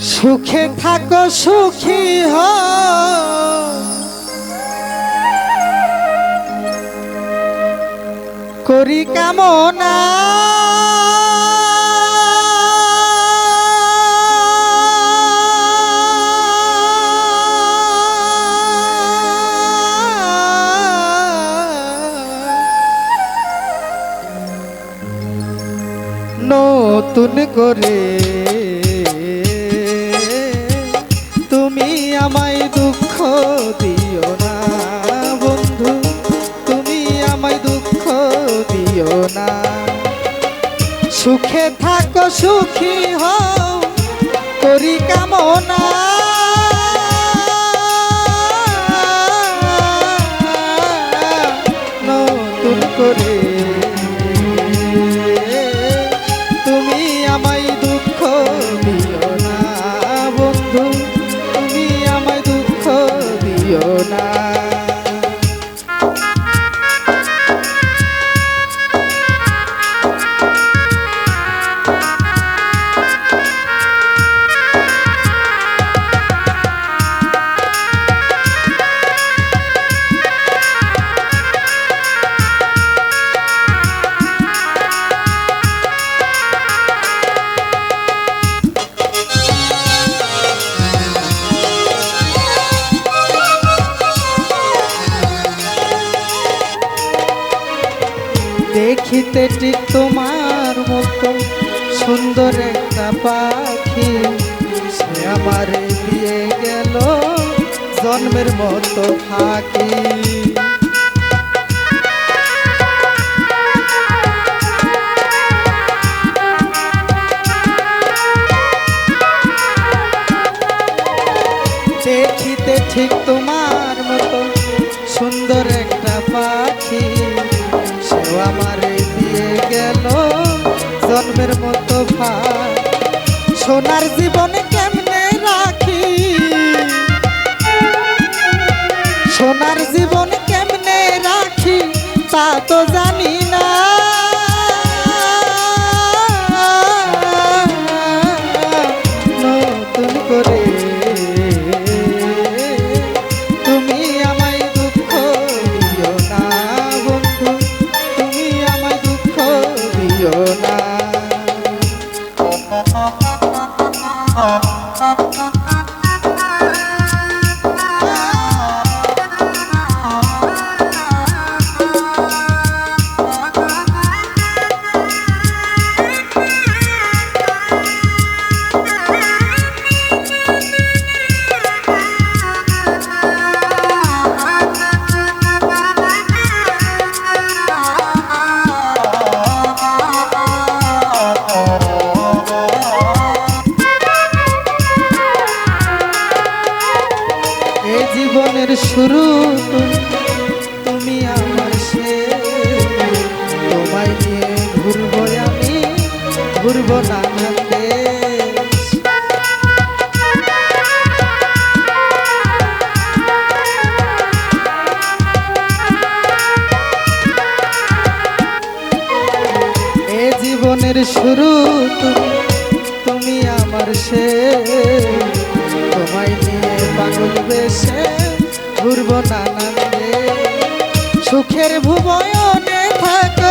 সুখে থাকো সুখী হ করি কামনা। নতুন করে আমায় দুঃখ দিও না, বন্ধু। তুমি আমায় দুঃখ দিও না। সুখে থাকো, সুখী হও, করি কামনা। দেখিতে ঠিক তোমার মতো সুন্দর একটা পাখি। সে আমারে দিয়ে গেল জন্মের মতো ফাঁকি। জন্মের মতো ভাই সোনার জীবনে কেমনে রাখি? সোনার জীবন কেমনে রাখি তা তো জানি না। শুরু। তুমি আমার ঘুরবো আমি, ঘুরবো জীবনের শুরু তুমি তুমি আমার শেষ তোমায় নিয়ে পাগল বেশে। ঘুরবো নানান সুখের ভুবয়নে থাকো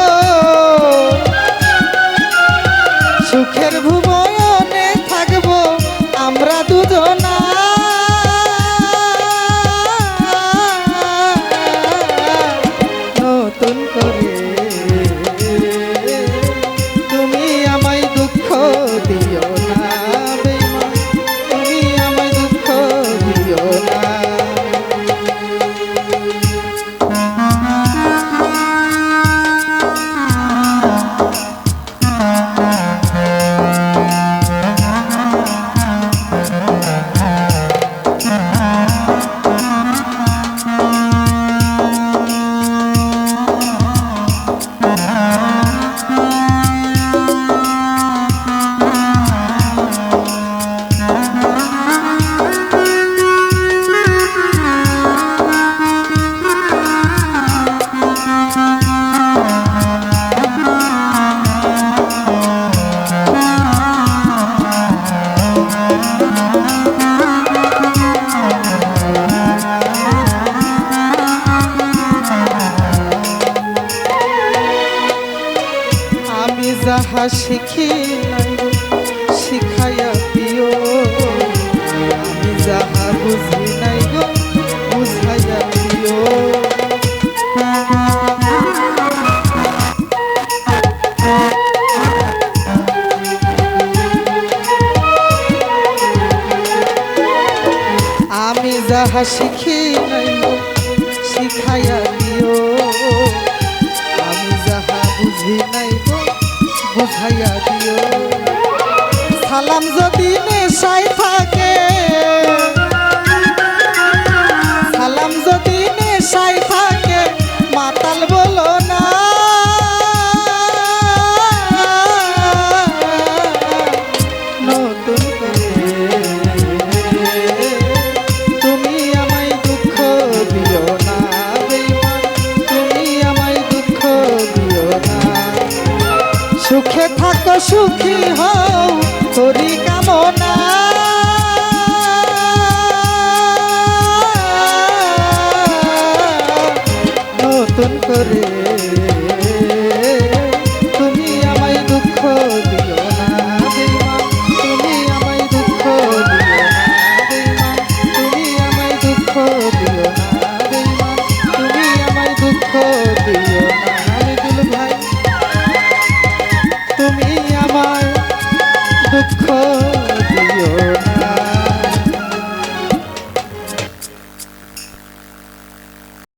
শিখি নাই গো, শিখাইয়া দিও। আমি যাহা বুঝি নাই গো, বুঝাইয়া দিও। আমি যাহা শিখি নাই গো, শিখাইয়া দিও। আমি যাহা বুঝি নাই গো বুঝাইয়া দিও। সালাম যদি নেশায় থাকে সুখী হও করি কামনা। নতুন করে